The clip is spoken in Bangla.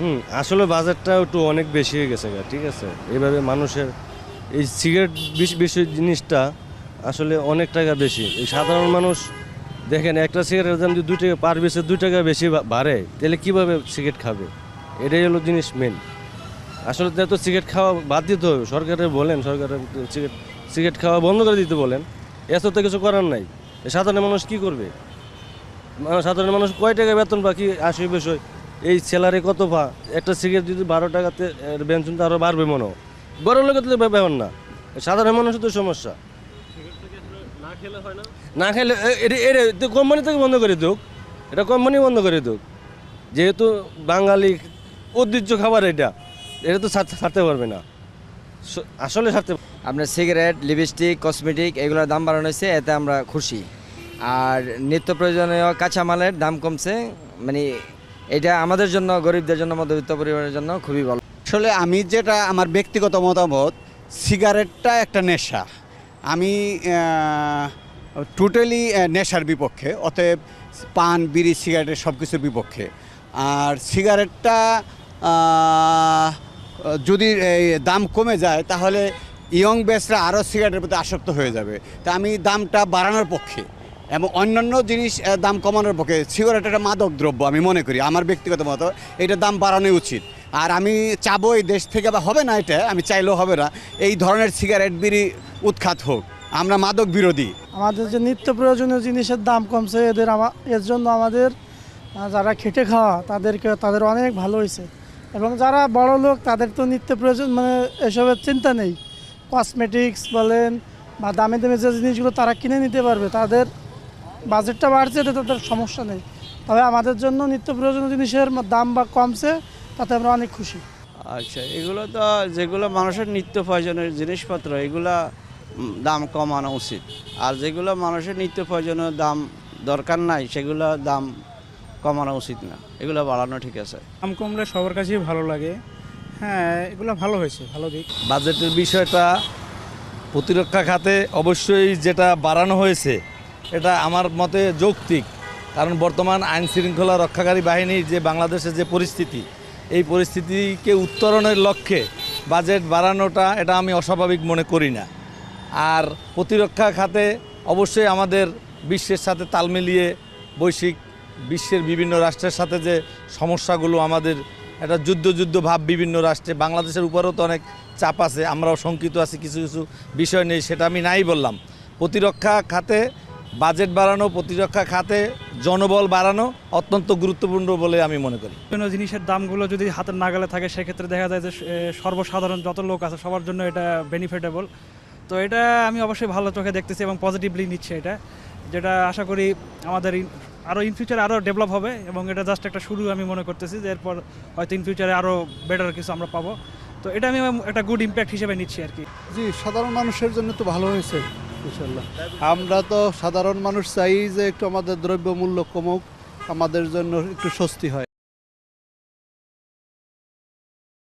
হুম, আসলে বাজারটা একটু অনেক বেশি হয়ে গেছে ঠিক আছে? এইভাবে মানুষের এই সিগারেট বিষ- বেশি জিনিসটা আসলে অনেক টাকা বেশি। এই সাধারণ মানুষ, দেখেন একটা সিগারেটের দাম যদি দুই টাকা, পার বেসে দুই টাকা বেশি বাড়ে, তাহলে কীভাবে সিগারেট খাবে? এটাই হলো জিনিস মেন আসলে তো সিগারেট খাওয়া বাদ দিতে হবে। সরকারের বলেন সরকারের সিগারেট সিগারেট খাওয়া বন্ধ করে দিতে বলেন। এত তো কিছু করার নাই। সাধারণ মানুষ কি করবে? সাধারণ মানুষ কয় টাকা বেতন বা কি আসবে এই স্যালারি কত পা একটা সিগারেট যদি বারো টাকাতে বেঞ্চন তো আরও বাড়বে মনে হয়। বড় লোকের তো ব্যাপার না। সাধারণ মানুষের তো সমস্যা। না খেলে এটা তো কোম্পানি থেকে বন্ধ করে দুক এটা কোম্পানি বন্ধ করে দুক যেহেতু বাঙালি ঐতিহ্য খাবার এটা এটা তো ছাড়তে পারবে না। আসলে ছাড়তে আপনার সিগারেট, লিপস্টিক, কসমেটিক, এগুলোর দাম বাড়ানো হয়েছে, এতে আমরা খুশি। আর নিত্য প্রয়োজনীয় কাঁচামালের দাম কমছে মানে এটা আমাদের জন্য, গরিবদের জন্য, মধ্যবিত্ত পরিবারের জন্য খুবই ভালো। আসলে আমি যেটা, আমার ব্যক্তিগত মতামত, সিগারেটটা একটা নেশা। আমি টোটালি নেশার বিপক্ষে, অতএব পান, বিড়ি, সিগারেটের সব কিছুর বিপক্ষে। আর সিগারেটটা যদি দাম কমে যায়, তাহলে ইয়ং বেসরা আরও সিগারেটের প্রতি আসক্ত হয়ে যাবে। তা আমি দামটা বাড়ানোর পক্ষে। এবং অন্যান্য জিনিস দাম কমানোর পক্ষে সিগারেট একটা মাদক দ্রব্য আমি মনে করি, আমার ব্যক্তিগত মত, এটা দাম বাড়ানোই উচিত। আর আমি চাবো এই দেশ থেকে বা হবে না এটা, আমি চাইলেও হবে না, এই ধরনের সিগারেট বিড়ি উৎখাত হোক। আমরা মাদক বিরোধী। আমাদের যে নিত্য প্রয়োজনীয় জিনিসের দাম কমছে, এদের এর জন্য আমাদের যারা খেটে খাওয়া, তাদেরকে, তাদের অনেক ভালো হয়েছে। এবং যারা বড় লোক, তাদের তো নিত্য প্রয়োজন মানে এসবের চিন্তা নেই। কসমেটিক্স বলেন, বা দামি দামি যে জিনিসগুলো তারা কিনে নিতে পারবে, তাদের বাজেটটা বাড়ছে এতে তাদের সমস্যা নেই। তবে আমাদের জন্য নিত্য প্রয়োজনীয় জিনিসের দাম বা কমছে তাতে আমরা অনেক খুশি। আচ্ছা এগুলো তো যেগুলো মানুষের নিত্য প্রয়োজনীয় জিনিসপত্র এগুলা দাম কমানো উচিত। আর যেগুলো মানুষের নিত্য প্রয়োজনীয় দাম দরকার নাই সেগুলো দাম কমানো উচিত না। এগুলো বাড়ানো ঠিক আছে। দাম কমলে সবার কাছেই ভালো লাগে। হ্যাঁ এগুলো ভালো হয়েছে ভালো দিক। বাজেটের বিষয়টা প্রতিরক্ষা খাতে অবশ্যই যেটা বাড়ানো হয়েছে এটা আমার মতে যৌক্তিক। কারণ বর্তমান আইন শৃঙ্খলা রক্ষাকারী বাহিনীর যে বাংলাদেশের যে পরিস্থিতি, এই পরিস্থিতিকে উত্তরণের লক্ষ্যে বাজেট বাড়ানোটা এটা আমি অস্বাভাবিক মনে করি না। আর প্রতিরক্ষা খাতে অবশ্যই আমাদের বিশ্বের সাথে তাল মিলিয়ে বৈশ্বিক বিশ্বের বিভিন্ন রাষ্ট্রের সাথে যে সমস্যাগুলো আমাদের একটা যুদ্ধ যুদ্ধ ভাব বিভিন্ন রাষ্ট্রে, বাংলাদেশের উপরেও তো অনেক চাপ আছে, আমরাও শঙ্কিত আছি, কিছু কিছু বিষয় নেই, সেটা আমি নাই বললাম। প্রতিরক্ষা খাতে বাজেট বাড়ানো প্রতিরক্ষা খাতে জনবল বাড়ানো অত্যন্ত গুরুত্বপূর্ণ বলে আমি মনে করি। বিভিন্ন জিনিসের দামগুলো যদি হাতের নাগালে থাকে সেক্ষেত্রে দেখা যায় যে সর্বসাধারণ যত লোক আছে সবার জন্য এটা বেনিফিটেবল তো এটা আমি অবশ্যই ভালো চোখে দেখতেছি এবং পজিটিভলি নিচ্ছে এটা। যেটা আশা করি আমাদের আরও ইন ফিউচারে আরও ডেভেলপ হবে এবং এটা জাস্ট একটা শুরু আমি মনে করতেছি যে এরপর হয়তো ইন ফিউচারে আরও বেটার কিছু আমরা পাবো। তো এটা আমি একটা গুড ইম্প্যাক্ট হিসেবে নিচ্ছি আর কি। জি সাধারণ মানুষের জন্য তো ভালো হয়েছে। আমরা তো সাধারণ মানুষ চাই যে একটু আমাদের দ্রব্য মূল্য কমুক, আমাদের জন্য একটু স্বস্তি হয়।